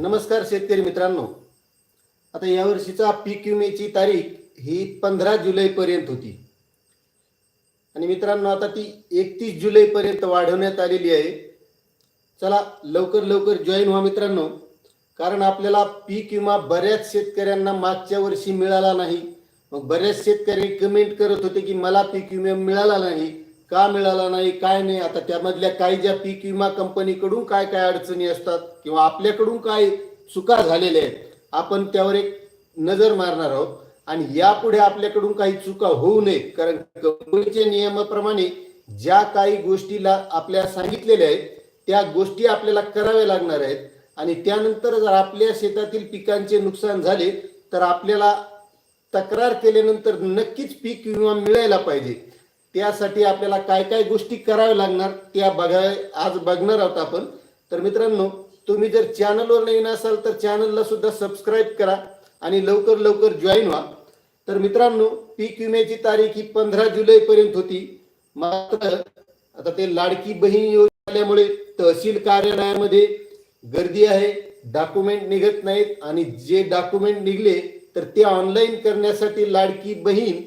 नमस्कार शेतकरी मित्रांनो. आता यावर्षीचा पीक विम्याची तारीख ही पंधरा जुलैपर्यंत होती. आणि मित्रांनो आता ती एकतीस जुलैपर्यंत वाढवण्यात आलेली आहे. चला लवकर लवकर जॉईन व्हा मित्रांनो. कारण आपल्याला पीक विमा बऱ्याच शेतकऱ्यांना मागच्या वर्षी मिळाला नाही. मग बऱ्याच शेतकरी कमेंट करत होते की मला पीक विमा मिळाला नाही. का मिळाला नाही काय नाही आता त्यामधल्या काही ज्या पीक विमा कंपनीकडून काय काय अडचणी असतात किंवा आपल्याकडून काय चुका झालेल्या आहेत आपण त्यावर एक नजर मारणार आहोत. आणि यापुढे आपल्याकडून काही चुका होऊ नये कारण कंपनीच्या नियमाप्रमाणे ज्या काही गोष्टीला आपल्या सांगितलेल्या आहेत त्या गोष्टी आपल्याला कराव्या लागणार आहेत. आणि त्यानंतर जर आपल्या शेतातील पिकांचे नुकसान झाले तर आपल्याला तक्रार केल्यानंतर नक्कीच पीक विमा मिळायला पाहिजे. त्यासाठी आपल्याला काय काय गोष्टी कराव्या लागणार त्या बघाय आज बघणार आहोत आपण. तर मित्रांनो तुम्ही जर चॅनलवर नवीन असाल तर चॅनलला सुद्धा सबस्क्राईब करा आणि लवकर लवकर जॉईन व्हा. तर मित्रांनो पीक विम्याची तारीख ही पंधरा जुलै पर्यंत होती. मात्र आता ते लाडकी बहीण योजना आल्यामुळे तहसील कार्यालयामध्ये गर्दी आहे डॉक्युमेंट निघत नाहीत आणि जे डॉक्युमेंट निघले तर ते ऑनलाईन करण्यासाठी लाडकी बहीण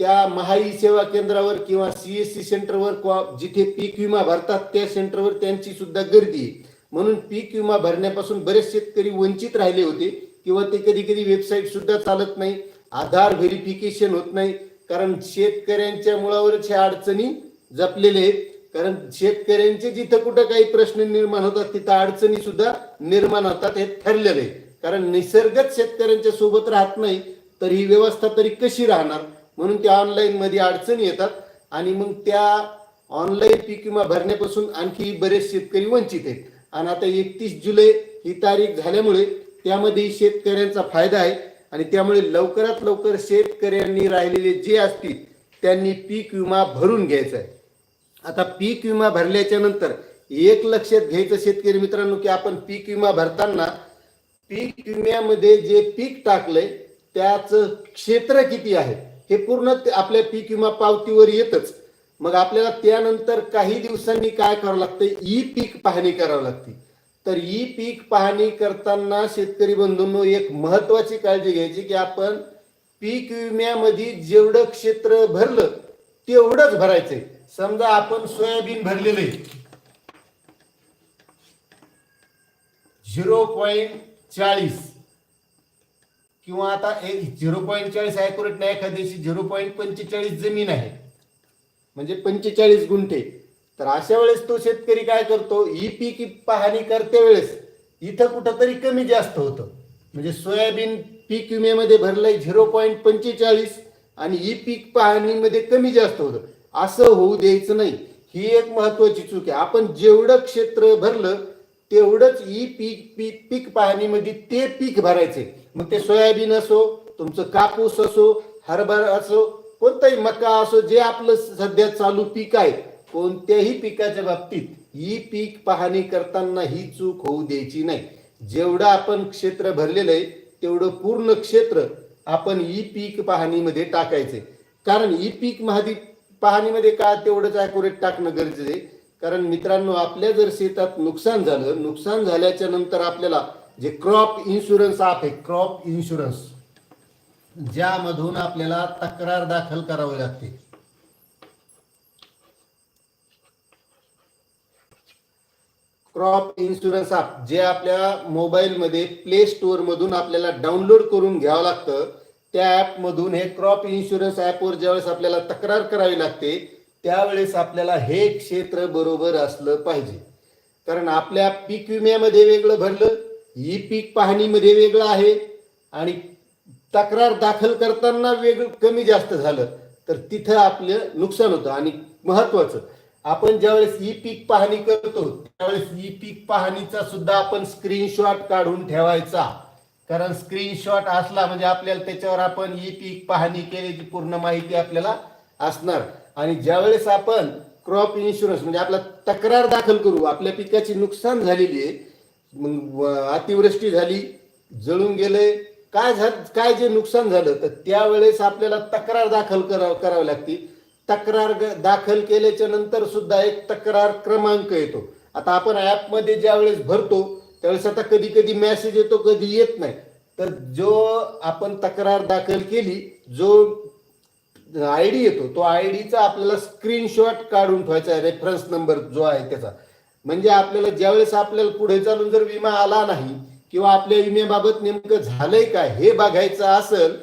त्या महाई सेवा केंद्रावर किंवा सीएससी सेंटरवर किंवा जिथे पीक विमा भरतात त्या सेंटरवर त्यांची सुद्धा गर्दी आहे. म्हणून पीक विमा भरण्यापासून बरेच शेतकरी वंचित राहिले होते किंवा ते कधी कधी वेबसाईट सुद्धा चालत नाही आधार व्हेरिफिकेशन होत नाही कारण शेतकऱ्यांच्या मुळावरच ह्या अडचणी जपलेले आहेत. कारण शेतकऱ्यांचे जिथं कुठं काही प्रश्न निर्माण होतात तिथं अडचणी सुद्धा निर्माण होतात हे ठरलेलं आहे. कारण निसर्गच शेतकऱ्यांच्या सोबत राहत नाही तर ही व्यवस्था तरी कशी राहणार? म्हणून त्या ऑनलाईनमध्ये अडचणी येतात. आणि मग त्या ऑनलाईन पीक विमा भरण्यापासून आणखी बरेच शेतकरी वंचित आहेत. आणि आता एकतीस जुलै ही तारीख झाल्यामुळे त्यामध्ये शेतकऱ्यांचा फायदा आहे. आणि त्यामुळे लवकरात लवकर शेतकऱ्यांनी राहिलेले जे असतील त्यांनी पीक विमा भरून घ्यायचा आहे. आता पीक विमा भरल्याच्या नंतर एक लक्षात घ्यायचं शेतकरी मित्रांनो की आपण पीक विमा भरताना पीक विम्यामध्ये जे पीक टाकलंय त्याचं क्षेत्र किती आहे? हे पूर्ण आपल्या पीक विमा पावतीवर येतच. मग आपल्याला त्यानंतर काही दिवसांनी काय करावं लागतं ई पीक पाहणी करावी लागते. तर ई पीक पाहणी करताना शेतकरी बंधूंनो एक महत्वाची काळजी घ्यायची की आपण पीक विम्यामध्ये जेवढं क्षेत्र भरलं तेवढंच भरायचंय. समजा आपण सोयाबीन भरलेलं आहे. झिरो पॉईंट चाळीस. किंवा आता एक झिरो पॉईंट चाळीस ॲक्युरेट नाही एखाद्याशी झिरो पॉईंट पंचेचाळीस जमीन आहे. म्हणजे पंचेचाळीस गुंठे. तर अशा वेळेस तो शेतकरी काय करतो? ई पीक पाहणी करते वेळेस इथं कुठंतरी कमी जास्त होतं. म्हणजे सोयाबीन पीक विम्यामध्ये भरलंय झिरो पॉईंट पंचेचाळीस आणि ई पीक पाहणीमध्ये कमी जास्त होतं. असं होऊ द्यायचं नाही. ही एक महत्वाची चूक आहे. आपण जेवढं क्षेत्र भरलं तेवढंच ई पीक पीक पीक पाहणीमध्ये ते पीक भरायचे. मग ते सोयाबीन असो तुमचं कापूस असो हरभरा असो कोणताही मका असो जे आपलं सध्या चालू पीक आहे कोणत्याही पिकाच्या बाबतीत ही पीक पाहणी करताना ही चूक होऊ द्यायची नाही. जेवढं आपण क्षेत्र भरलेलं आहे तेवढं पूर्ण क्षेत्र आपण ई पीक पाहणीमध्ये टाकायचे. कारण ई पीक महादी पाहणीमध्ये का तेवढंच ॲक्युरेट टाकणं गरजेचं आहे? कारण मित्रांनो आपल्या जर शेतात नुकसान झालं नुकसान झाल्याच्यानंतर आपल्याला जे क्रॉप इन्शुरन्स आहे क्रॉप इन्शुरन्स ज्यामधून आपल्याला तक्रार दाखल करावी लागते. क्रॉप इन्शुरन्स ॲप जे आपल्या मोबाईलमध्ये प्ले स्टोअर मधून आपल्याला डाउनलोड करून घ्यावं लागतं त्या ॲपमधून हे क्रॉप इन्शुरन्स ॲपवर ज्यावेळेस आपल्याला तक्रार करावी लागते त्यावेळेस आपल्याला हे क्षेत्र बरोबर असलं पाहिजे. कारण आपल्या पीक विम्यामध्ये वेगळं भरलं ई पीक पाहणीमध्ये वेगळं आहे आणि तक्रार दाखल करताना वेगळं कमी जास्त झालं तर तिथं आपलं नुकसान होतं आणि महत्वाचं. आपण ज्यावेळेस ई पीक पाहणी करतो त्यावेळेस ई पीक पाहणीचा सुद्धा आपण स्क्रीनशॉट काढून ठेवायचा. कारण स्क्रीनशॉट असला म्हणजे आपल्याला त्याच्यावर आपण ई पीक पाहणी केल्याची पूर्ण माहिती आपल्याला असणार. आणि ज्यावेळेस आपण क्रॉप इन्शुरन्स म्हणजे आपला तक्रार दाखल करू आपल्या पिकाची नुकसान झालेली आहे मग अतिवृष्टी झाली जळून गेले काय झालं काय जे नुकसान झालं तर त्यावेळेस आपल्याला तक्रार दाखल कराव करावी लागते. तक्रार ग- दाखल केल्याच्यानंतर सुद्धा एक तक्रार क्रमांक येतो. आता आपण ॲपमध्ये ज्यावेळेस भरतो त्यावेळेस आता कधी कधी मेसेज येतो कधी येत नाही. तर जो आपण तक्रार दाखल केली जो आय डी येतो तो आय डीचा आपल्याला स्क्रीनशॉट काढून ठेवायचा आहे रेफरन्स नंबर जो आहे त्याचा. म्हणजे आपल्याला ज्यावेळेस आपल्याला पुढे चालून जर विमा आला नाही किंवा आपल्या विम्याबाबत नेमकं झालंय का हे बघायचं असेल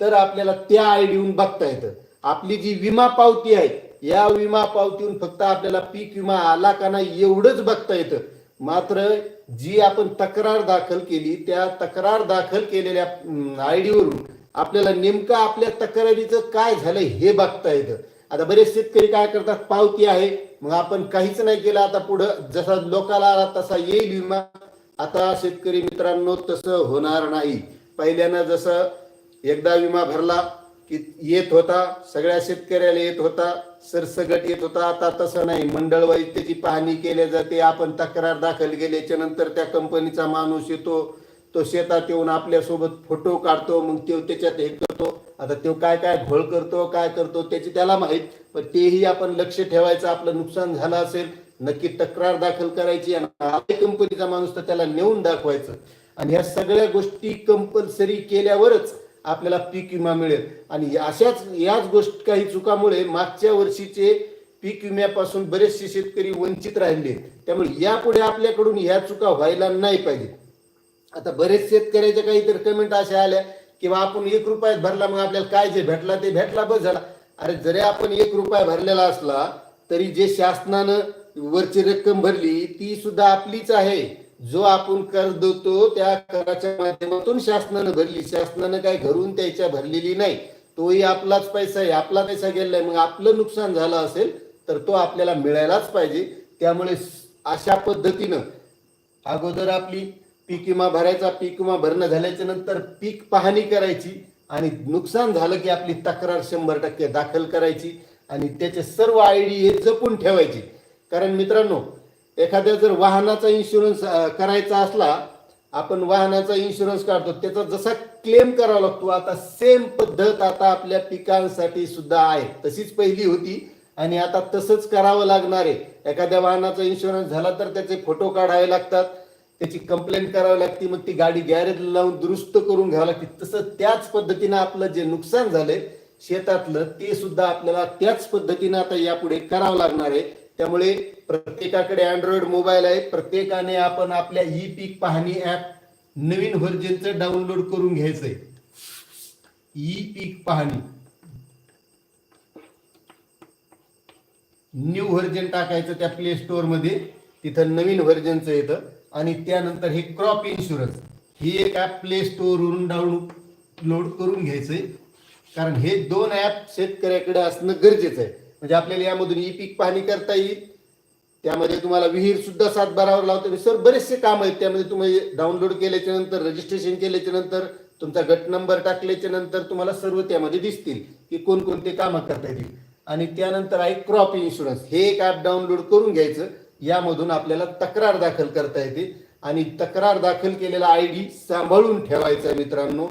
तर आपल्याला त्या आय डीहून बघता येतं. आपली जी विमा पावती आहे या विमा पावतीहून फक्त आपल्याला पीक विमा आला का नाही एवढंच बघता येतं. मात्र जी आपण तक्रार दाखल केली त्या तक्रार दाखल केलेल्या आय डीवरून आपल्याला नेमकं आपल्या तक्रारीचं काय झालं हे बघता येतं. आता बरेच शेतकरी काय करतात पावती आहे. मग आपण काहीच नाही केलं आता पुढं जसा लोकाला आला तसा येईल विमा. आता शेतकरी मित्रांनो तसं होणार नाही. पहिल्यानं जसं एकदा विमा भरला की येत होता सगळ्या शेतकऱ्याला येत होता सरसगट येत होता. आता तसं नाही. मंडळ वैद्याची त्याची पाहणी केली जाते. आपण तक्रार दाखल केल्याच्यानंतर त्या कंपनीचा माणूस येतो. तो शेतात येऊन आपल्यासोबत फोटो काढतो मग तो त्याच्यात हे करतो. आता तो काय काय घोळ करतो काय करतो त्याची त्याला माहीत पण तेही आपण लक्ष ठेवायचं आपलं नुकसान झालं असेल नक्की तक्रार दाखल करायची आणि कंपनीचा माणूस तर त्याला नेऊन दाखवायचं. आणि ह्या सगळ्या गोष्टी कंपल्सरी केल्यावरच आपल्याला पीक विमा मिळेल. आणि अशाच याच गोष्ट काही चुकामुळे मागच्या वर्षीचे पीक विम्यापासून बरेचसे शेतकरी वंचित राहिले. त्यामुळे यापुढे आपल्याकडून ह्या चुका व्हायला नाही पाहिजे. आता बरेच शेतकऱ्याच्या काहीतरी कमेंट अशा आल्या किंवा आपण एक रुपयात भरला मग आपल्याला काय जे भेटला ते भेटला बस झाला. अरे जरी आपण एक रुपया भरलेला असला तरी जे शासनानं वरची रक्कम भरली ती सुद्धा आपलीच आहे. जो आपण कर देतो त्या कराच्या माध्यमातून शासनानं भरली. शासनानं काय घरून त्याच्या भरलेली नाही. तोही आपलाच पैसा आहे आपला पैसा गेलाय मग आपलं नुकसान झालं असेल तर तो आपल्याला मिळायलाच पाहिजे. त्यामुळे अशा पद्धतीनं अगोदर आपली पीक विमा भरायचा पीक विमा भरणं झाल्याच्यानंतर पीक पाहणी करायची आणि नुकसान झालं की आपली तक्रार शंभर टक्के दाखल करायची आणि त्याचे सर्व आय डी हे जपून ठेवायची. कारण मित्रांनो एखाद्या जर वाहनाचा इन्शुरन्स करायचा असला आपण वाहनाचा इन्शुरन्स काढतो त्याचा जसा क्लेम करावा लागतो आता सेम पद्धत आता आपल्या पिकांसाठी सुद्धा आहे. तशीच पहिली होती आणि आता तसंच करावं लागणार आहे. एखाद्या वाहनाचा इन्शुरन्स झाला तर त्याचे फोटो काढावे लागतात. त्याची कंप्लेंट करावी लागते मग ती गाडी गॅरेजला लावून दुरुस्त करून घ्यावी लागते. तसं त्याच पद्धतीनं आपलं जे नुकसान झालंय शेतातलं ते सुद्धा आपल्याला त्याच पद्धतीनं आता यापुढे करावं लागणार आहे. त्यामुळे प्रत्येकाकडे अँड्रॉइड मोबाईल आहे. प्रत्येकाने आपण आपल्या ई पीक पाहणी ऍप नवीन व्हर्जनचं डाउनलोड करून घ्यायचंय. ई पीक पाहणी. न्यू व्हर्जन टाकायचं त्या प्ले स्टोअरमध्ये. तिथं नवीन व्हर्जनचं येतं. आणि त्यानंतर हे क्रॉप इन्शुरन्स ही एक ॲप प्ले स्टोरवरून डाउनलोड करून घ्यायचंय. कारण हे दोन ॲप शेतकऱ्याकडे असणं गरजेचं आहे. म्हणजे आपल्याला यामधून ई पीक पाहणी करता येईल. त्यामध्ये तुम्हाला विहीर सुद्धा सातबारावर लावतो. सर बरेचसे काम आहेत. त्यामध्ये तुम्ही डाउनलोड केल्याच्यानंतर रजिस्ट्रेशन केल्याच्यानंतर तुमचा गट नंबर टाकल्याच्या नंतर तुम्हाला सर्व त्यामध्ये दिसतील की कोणकोणते कामं करता येतील. आणि त्यानंतर आहे क्रॉप इन्शुरन्स हे एक ॲप डाउनलोड करून घ्यायचं. यामधून आपल्याला तक्रार दाखल करता येते आणि तक्रार दाखल केलेला आय डी सांभाळून ठेवायचा मित्रांनो.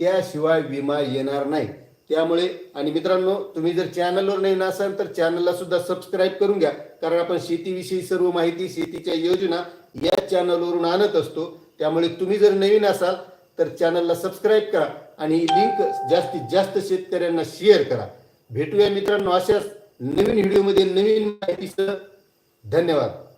त्याशिवाय विमा येणार नाही. त्यामुळे आणि मित्रांनो तुम्ही जर चॅनलवर नाही नसाल तर चॅनलला सुद्धा सबस्क्राईब करून घ्या. कारण आपण शेतीविषयी सर्व माहिती शेतीच्या योजना या चॅनलवरून आणत असतो. त्यामुळे तुम्ही जर नवीन असाल तर चॅनलला सबस्क्राईब करा आणि लिंक जास्तीत जास्त शेतकऱ्यांना शेअर करा. भेटूया मित्रांनो अशाच नवीन व्हिडिओमध्ये नवीन माहितीसह. धन्यवाद.